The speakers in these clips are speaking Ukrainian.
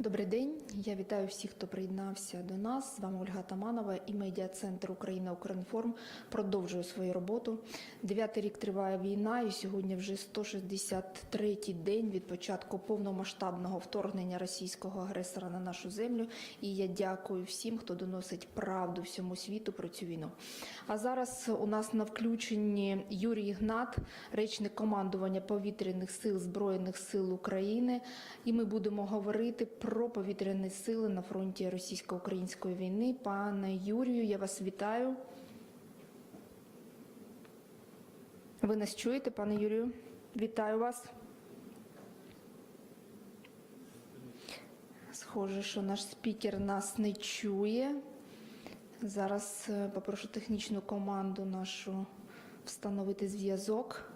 Добрий день. Я вітаю всіх, хто приєднався до нас. З вами Ольга Таманова і медіа-центр Україна Укрінформ продовжує свою роботу. Дев'ятий рік триває війна, і сьогодні вже 163-й день від початку повномасштабного вторгнення російського агресора на нашу землю. І я дякую всім, хто доносить правду всьому світу про цю війну. А зараз у нас на включенні Юрій Ігнат, речник командування повітряних сил Збройних сил України. І ми будемо говорити про повітряні сили на фронті російсько-української війни. Пане Юрію, я вас вітаю. Ви нас чуєте, пане Юрію? Вітаю вас. Схоже, що наш спікер нас не чує. Зараз е, попрошу технічну команду нашу встановити зв'язок.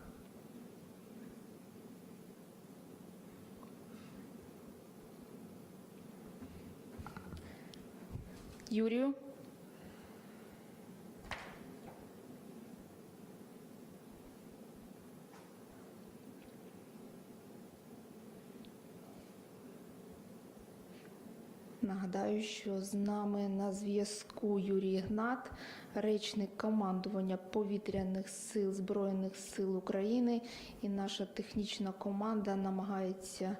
Юрію. Нагадаю, що з нами на зв'язку Юрій Гнат, речник командування повітряних сил Збройних сил України, і наша технічна команда намагається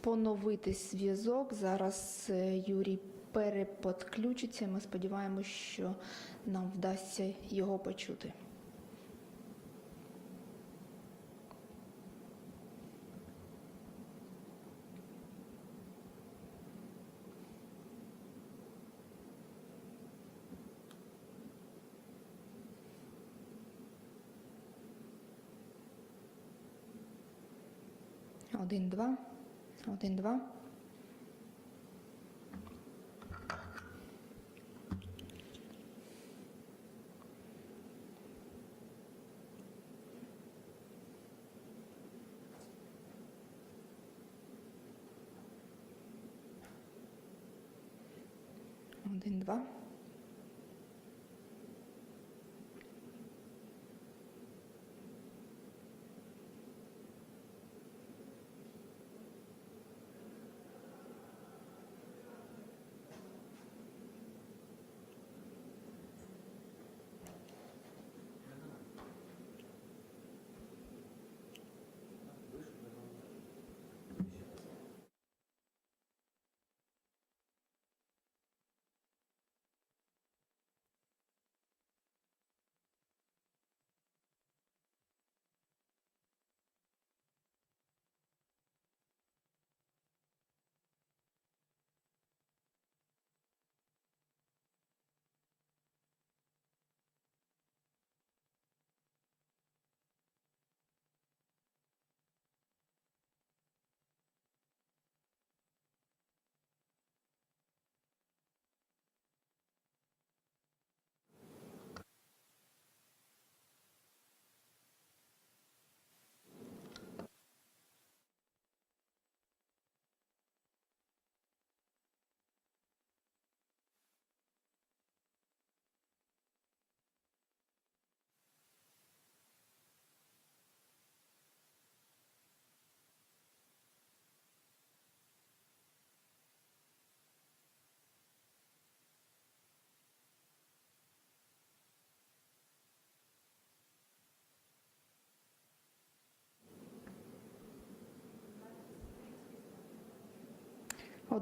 поновити зв'язок. Зараз е, Юрій переподключиться. Ми сподіваємося, що нам вдасться його почути. Один, два. Один, два.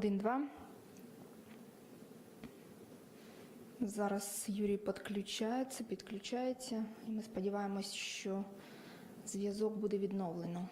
1-2. Зараз Юрій підключається, підключається, і ми сподіваємось, що зв'язок буде відновлено.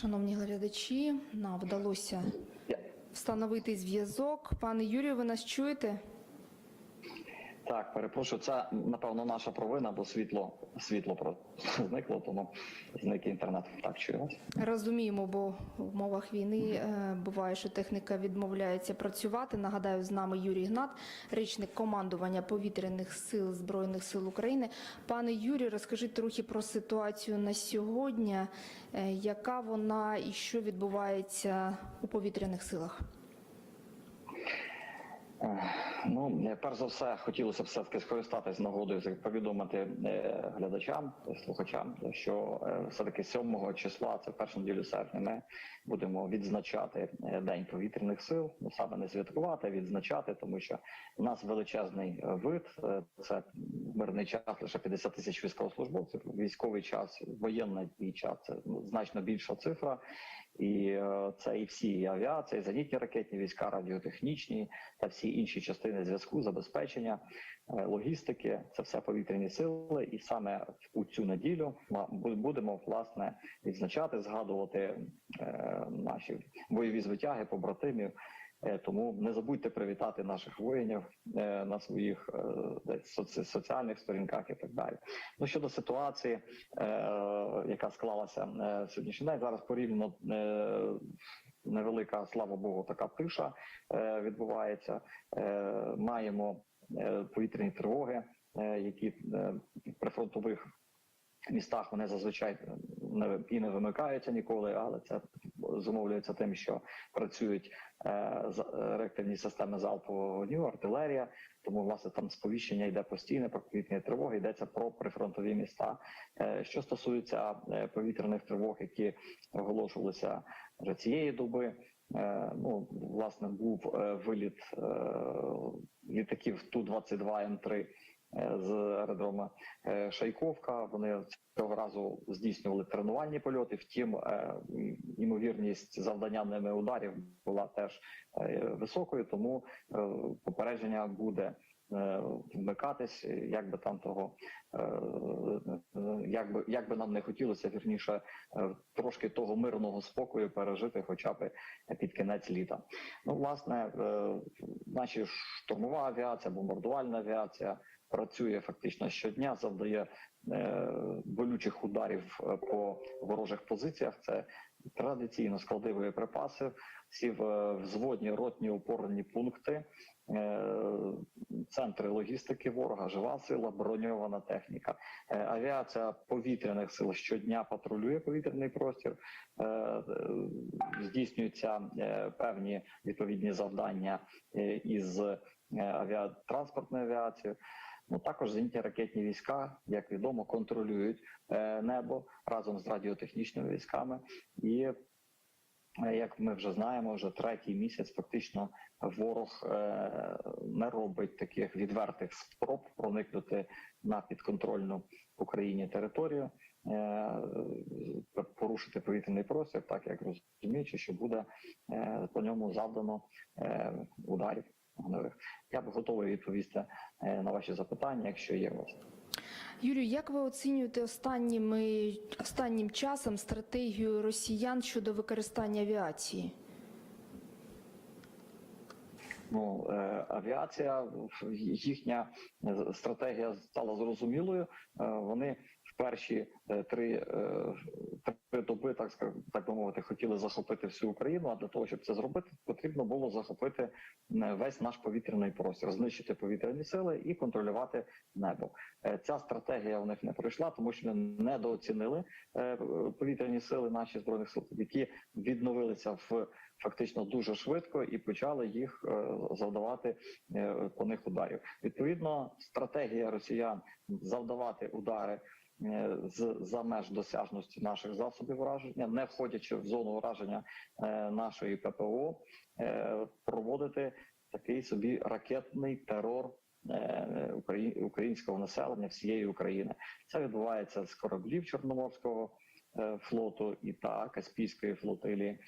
Шановні глядачі, нам вдалося встановити зв'язок. Пане Юрію, ви нас чуєте? Так, перепрошую, це напевно наша провина, бо світло світло просто зникло, тому зник інтернет. Так чую вас. Розуміємо, бо в умовах війни е, буває, що техніка відмовляється працювати. Нагадаю, з нами Юрій Гнат, речник командування повітряних сил Збройних сил України. Пане Юрію, розкажіть трохи про ситуацію на сьогодні, е, яка вона і що відбувається у повітряних силах. Е, Ну, е, перш за все, хотілося б все таки скористатись нагодою повідомити е, глядачам, слухачам, що е, все таки 7 числа, це в першу неділю серпня, ми будемо відзначати е, день повітряних сил. Ну саме не святкувати, а відзначати, тому що у нас величезний е, вид. е, Це мирний час лише 50 тисяч військовослужбовців. Військовий час, воєнний час це ну, значно більша цифра. І е, це і всі і авіація, і зенітні ракетні війська, радіотехнічні та всі інші частини зв'язку, забезпечення, е, логістики. Це все повітряні сили. І саме у цю неділю будемо власне відзначати, згадувати е, наші бойові звитяги, побратимів. Е, Тому не забудьте привітати наших воїнів е, на своїх е, соці- соціальних сторінках і так далі. Ну щодо ситуації, яка склалася в сьогоднішній день, зараз порівняно невелика, слава Богу, така тиша відбувається. Маємо повітряні тривоги, які при фронтових містах вони зазвичай і не вимикаються ніколи, але це зумовлюється тим, що працюють е, е, реактивні системи залпового вогню, артилерія. Тому власне там сповіщення йде постійне про повітряні тривоги, йдеться про прифронтові міста. Е, Що стосується повітряних тривог, які оголошувалися вже цієї доби. Ну, власне, був виліт літаків Ту-22 М3 е, з аеродрома е, Шайковка. Вони цього разу здійснювали тренувальні польоти. Втім, е, ймовірність завдання ними ударів була теж е, високою, тому е, попередження буде. е, Вмикатись, як би там того, е, е, як би як би нам не хотілося, вірніше е, трошки того мирного спокою пережити, хоча б під кінець літа. Ну, власне, е, наші штурмова авіація, бомбардувальна авіація працює фактично щодня, завдає е, болючих ударів е, по ворожих позиціях. Це традиційно склади боєприпаси, всі взводні, ротні, опорні пункти, е, центри логістики ворога, жива сила, броньована техніка. Е, Авіація повітряних сил щодня патрулює повітряний простір, е, е, здійснюються е, певні відповідні завдання е, із е, авіатранспортною авіацією. Ну також зенітні ракетні війська, як відомо, контролюють е, небо разом з радіотехнічними військами. І е, як ми вже знаємо, вже третій місяць фактично ворог е, не робить таких відвертих спроб проникнути на підконтрольну Україні територію, порушити повітряний простір, так як розуміючи, що буде по ньому завдано ударів. Я б готовий відповісти е, на ваші запитання, якщо є у вас. Юрію, як ви оцінюєте останніми останнім часом стратегію росіян щодо використання авіації? Ну, е, авіація, їхня стратегія стала зрозумілою. Е, Вони перші е, три, е, три доби, так ска- так мовити, хотіли захопити всю Україну. А для того, щоб це зробити, потрібно було захопити е, весь наш повітряний простір, знищити повітряні сили і контролювати небо. Ця стратегія в них не пройшла, тому що недооцінили повітряні сили наші збройних сил, які відновилися в фактично дуже швидко і почали їх завдавати по них ударів. Відповідно, стратегія росіян завдавати удари. Е, З за меж досяжності наших засобів ураження, не входячи в зону ураження е, нашої ППО, е, проводити такий собі ракетний терор українського населення всієї України. Це відбувається з кораблів Чорноморського флоту і та Каспійської флотилії.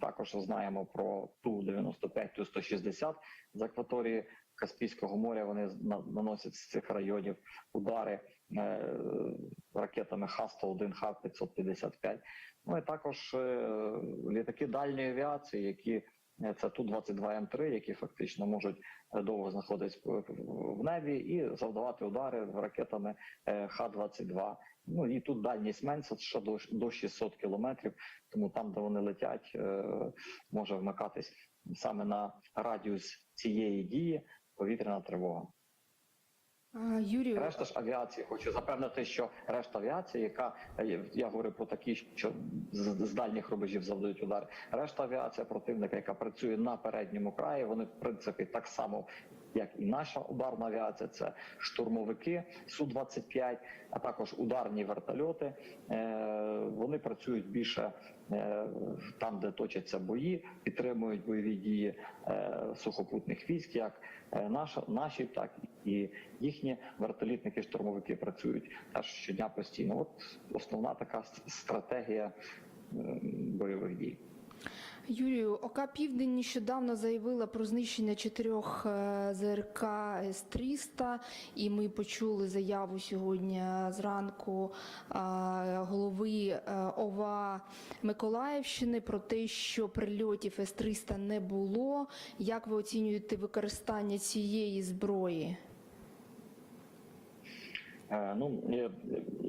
Також знаємо про ту 95 ту 160 з акваторії Каспійського моря вони на- наносять з цих районів удари ракетами Х-101, Х-555. Ну і також е, літаки дальньої авіації, які е, це Ту-22М3, які фактично можуть е, довго знаходитись в- небі і завдавати удари ракетами е, Х-22. Ну і тут дальність менша, що до, до 600 кілометрів, тому там, де вони летять, е, може вмикатись саме на радіус цієї дії повітряна тривога. Юрію, Решта ж авіації хочу запевнити, що решта авіації, яка е, я говорю про такі, що з, дальніх рубежів завдають удари. Решта авіація противника, яка працює на передньому краї, вони в принципі так само. Як і наша ударна авіація, це штурмовики Су-25, а також ударні вертольоти. Е, Вони працюють більше е, там, де точаться бої, підтримують бойові дії е, сухопутних військ, як наші, так і їхні вертолітники, штурмовики працюють теж щодня постійно. От основна така стратегія бойових дій. Юрію, ОК Південь нещодавно заявила про знищення чотирьох е, ЗРК С-300, і ми почули заяву сьогодні зранку е, голови е, ОВА Миколаївщини про те, що прильотів С-300 не було. Як ви оцінюєте використання цієї зброї? Е, Ну е,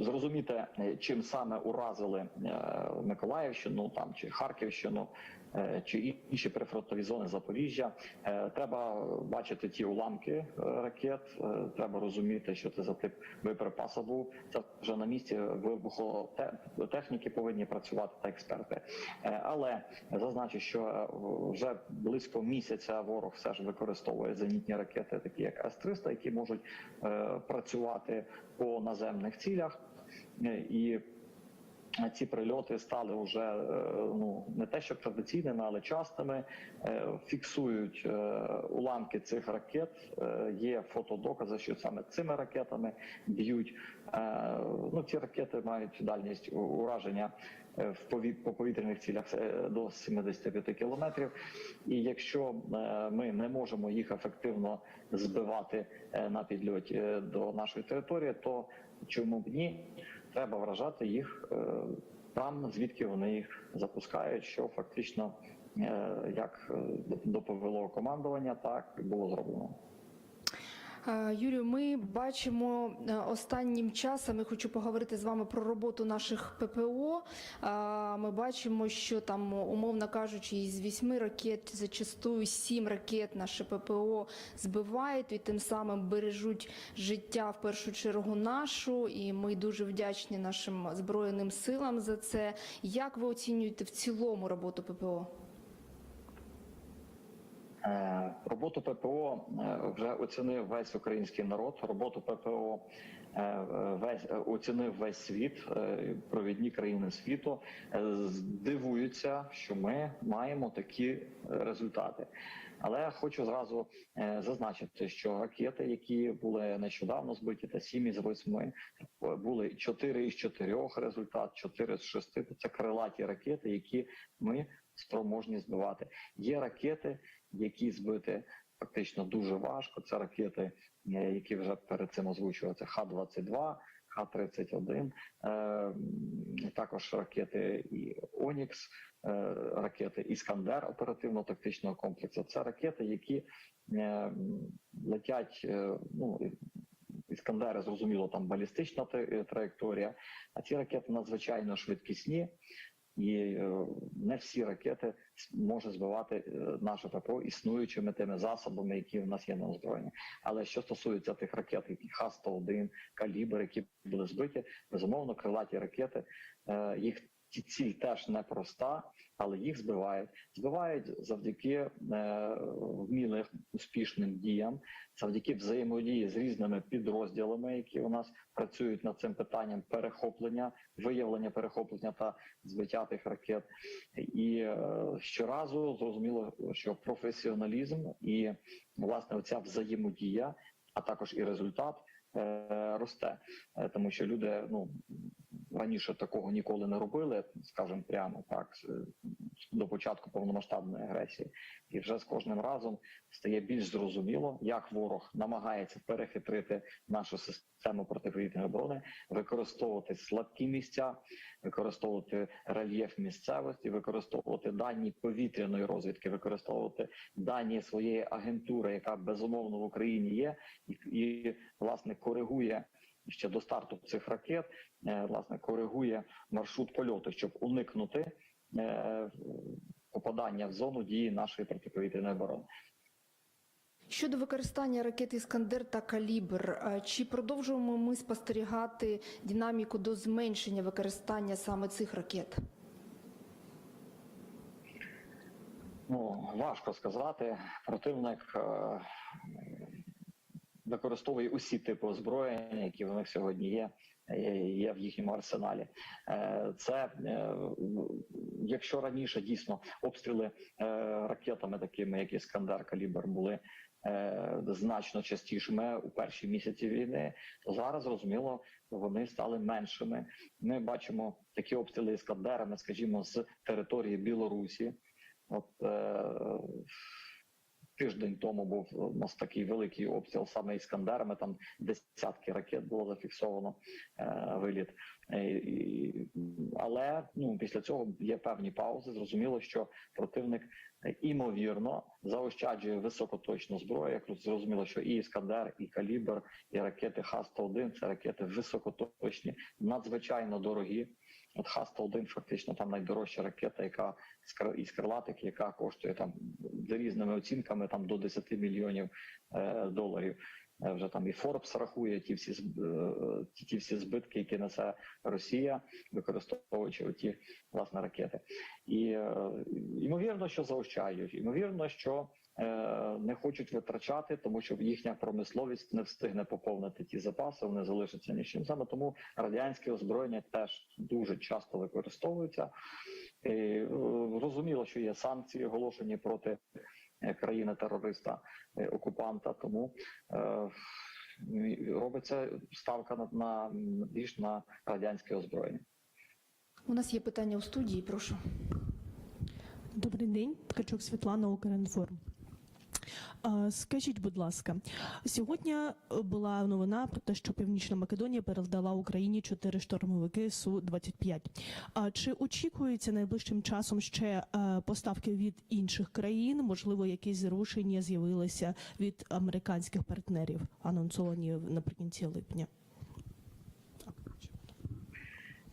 зрозуміти, е, чим саме уразили е, Миколаївщину, там чи Харківщину, е, чи інші прифронтові зони Запоріжжя. Е, Треба бачити ті уламки е, ракет. е, Треба розуміти, що це за тип боєприпасу був. Це вже на місці вибухотехніки повинні працювати та експерти. Е, Але зазначу, що е, вже близько місяця ворог все ж використовує зенітні ракети, такі як С-300, які можуть е, працювати по наземних цілях. Е, І ці прильоти стали вже е, ну не те, що традиційними, але частими. Е, Фіксують е, уламки цих ракет. Є фотодокази, що саме цими ракетами б'ють. Ну ці ракети мають дальність ураження в по повітряних цілях до 75 кілометрів. І якщо ми не можемо їх ефективно збивати на підльоті до нашої території, то чому б ні? Треба вражати їх е, там, звідки вони їх запускають, що фактично е, як е, доповело командування, так і було зроблено. Юрію, ми бачимо е, останнім часом. Я хочу поговорити з вами про роботу наших ППО. Ми бачимо, що там, умовно кажучи, із вісьми ракет зачастую сім ракет наше ППО збивають і тим самим бережуть життя в першу чергу нашу. І ми дуже вдячні нашим збройним силам за це. Як ви оцінюєте в цілому роботу ППО? Е, Роботу ППО е, вже оцінив весь український народ. Роботу ППО е, весь оцінив весь світ, провідні країни світу. Здивуються, що ми маємо такі результати. Але я хочу зразу зазначити, що ракети, які були нещодавно збиті, та 7 із 8, були 4 із 4 результат, 4 з 6. Це крилаті ракети, які ми спроможні збивати. Є ракети, які збити фактично дуже важко. Це ракети, е, які вже перед цим озвучувалися Х-22, Х-31, е, також ракети і Онікс, е, ракети Іскандер оперативно-тактичного комплексу. Це ракети, які летять. Ну Іскандери, зрозуміло, там балістична траєкторія, а ці ракети надзвичайно швидкісні. І е, не всі ракети може збивати е, наше ППО існуючими тими засобами, які в нас є на озброєнні. Але що стосується тих ракет, які Х-101, калібр, які були збиті, безумовно, крилаті ракети, е, їх ціль теж непроста, але їх збивають. Збивають завдяки е, вмілим успішним діям, завдяки взаємодії з різними підрозділами, які у нас працюють над цим питанням перехоплення, виявлення перехоплення та збиття тих ракет. І е, щоразу зрозуміло, що професіоналізм і власне оця взаємодія, а також і результат росте, Е, тому що люди ну раніше такого ніколи не робили, скажімо прямо так, до початку повномасштабної агресії, і вже з кожним разом стає більш зрозуміло, як ворог намагається перехитрити нашу систему протиповітряної оборони, використовувати слабкі місця, використовувати рельєф місцевості, використовувати дані повітряної розвідки, використовувати дані своєї агентури, яка безумовно в Україні є, і, і власне коригує. Ще до старту цих ракет е, власне коригує маршрут польоту, щоб уникнути е, попадання в зону дії нашої протиповітряної оборони. Щодо використання ракет Іскандер та Калібр, е, чи продовжуємо ми спостерігати динаміку до зменшення використання саме цих ракет? Ну важко сказати. Противник використовує усі типи озброєння, які в них сьогодні є. е, Є в їхньому арсеналі. Е, Це е, якщо раніше дійсно обстріли ракетами, такими як Іскандер, Калібр, були значно частішими у перші місяці війни, то зараз зрозуміло вони стали меншими. Ми бачимо такі обстріли іскандерами, скажімо, з території Білорусі. От тиждень тому був у нас такий великий обстріл саме іскандерами. Там десятки ракет було зафіксовано е, виліт. Е, і, але ну після цього є певні паузи. Зрозуміло, що противник е, імовірно заощаджує високоточну зброю. Як зрозуміло, що і іскандер, і калібр, і ракети Х-101 – це ракети високоточні, надзвичайно дорогі. От Х-101 фактично там найдорожча ракета, яка із крилатик, яка коштує там за різними оцінками там до 10 мільйонів е, доларів. Е, Вже там і Форбс рахує ті всі е, ті, ті всі збитки, які несе Росія, використовуючи оті власне ракети. І ймовірно, що заощаджують, ймовірно, що е, не хочуть витрачати, тому що їхня промисловість не встигне поповнити ті запаси, вони залишаться ні з чим. Саме тому радянське озброєння теж дуже часто використовується. Е, Розуміло, що є санкції оголошені проти е, країни-терориста е, окупанта, тому робиться ставка на, на більш на радянське озброєння. У нас є питання у студії, прошу. Добрий день, Ткачук Світлана Укрінформ. Скажіть, будь ласка, сьогодні е, була новина про те, що Північна Македонія передала Україні чотири штурмовики су 25 А чи очікується найближчим часом ще е, поставки від інших країн? Можливо, якісь зрушення з'явилися від американських партнерів, анонсовані наприкінці липня?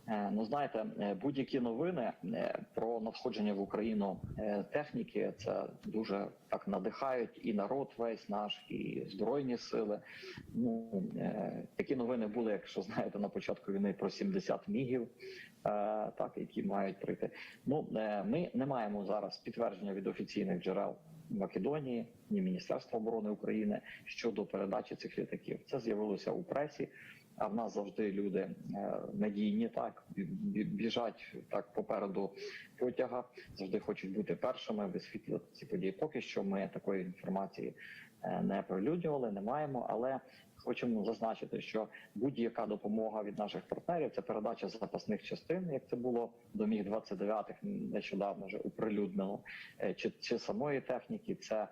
Е, Ну, знаєте, е, будь-які новини е, про надходження в Україну е, техніки це дуже так надихають і народ весь наш, і збройні сили. Ну е, такі новини були, якщо знаєте, на початку війни про 70 мігів, е, так які мають прийти. Ну е, ми не маємо зараз підтвердження від офіційних джерел. Македонії, ні Міністерства оборони України щодо передачі цих літаків. Це з'явилося у пресі. А в нас завжди люди е, надійні, так бі- бі- біжать так попереду потяга, завжди хочуть бути першими, висвітлювати ці події. Поки що ми такої інформації е, не оприлюднювали, не маємо, але хочемо зазначити, що будь-яка допомога від наших партнерів це передача запасних частин, як це було до міг 29 нещодавно вже оприлюднено, е, чи, чи самої техніки, це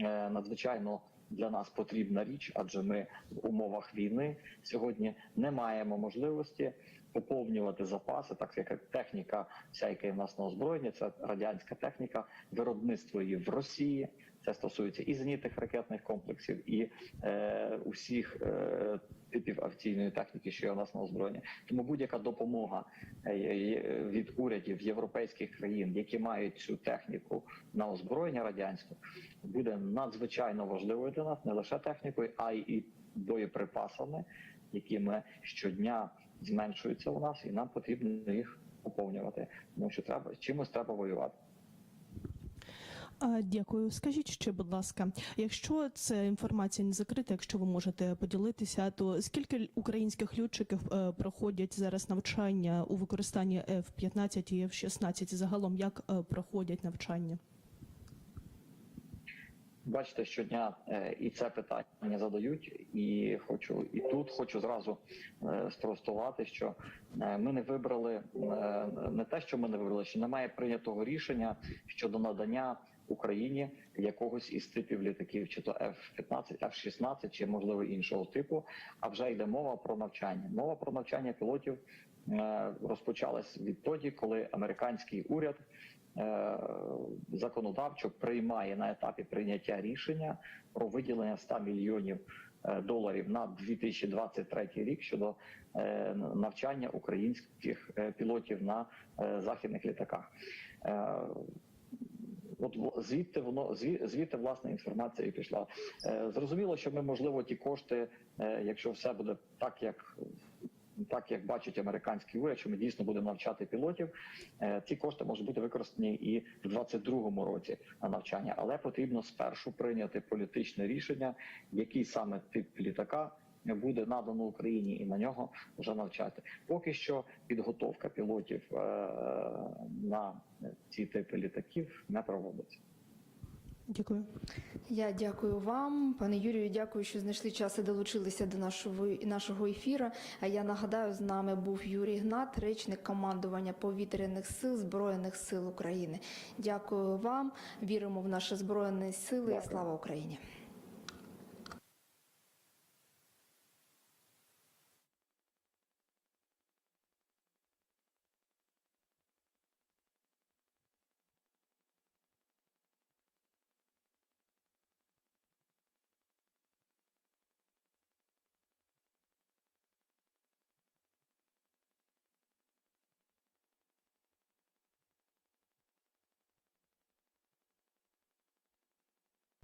е, надзвичайно для нас потрібна річ, адже ми в умовах війни сьогодні не маємо можливості поповнювати запаси, так як техніка, вся яка в нас на озброєнні, це радянська техніка, виробництво її в Росії. Це стосується і зенітних ракетних комплексів, і е, усіх е, типів авіаційної техніки, що є у нас на озброєнні. Тому будь-яка допомога е, від урядів європейських країн, які мають цю техніку на озброєння радянське, буде надзвичайно важливою для нас не лише технікою, а й боєприпасами, які ми щодня зменшуються у нас, і нам потрібно їх поповнювати. Тому що треба чимось треба воювати. Дякую. Скажіть ще, будь ласка, якщо це інформація не закрита, якщо ви можете поділитися, то скільки українських льотчиків е, проходять зараз навчання у використанні F-15 і F-16? Загалом як е, проходять навчання? Бачите, щодня е, і це питання задають, і хочу і тут хочу зразу спростувати, що ми не вибрали не те, що ми не вибрали, що немає прийнятого рішення щодо надання Україні якогось із типів літаків, чи то F-15, F-16, чи можливо іншого типу. А вже йде мова про навчання. Мова про навчання пілотів е, розпочалась відтоді, коли американський уряд е, законодавчо приймає на етапі прийняття рішення про виділення 100 мільйонів е, доларів на 2023 рік щодо навчання українських пілотів на західних літаках. От звідти воно зві- звідти власне інформація і пішла. Е, Зрозуміло, що ми можливо ті кошти, е, якщо все буде так, як так як бачить американський уряд, що ми дійсно будемо навчати пілотів. е, Ці кошти можуть бути використані і в 2022 році на навчання, але потрібно спершу прийняти політичне рішення, який саме тип літака буде надано Україні, і на нього вже навчати. Поки що підготовка пілотів е, на ці типи літаків не проводиться. Дякую. Я дякую вам, пане Юрію. Дякую, що знайшли час і долучилися до нашого нашого ефіру. А я нагадаю, з нами був Юрій Гнат, речник командування повітряних сил збройних сил України. Дякую вам. Віримо в наші збройні сили. Дякую. Слава Україні!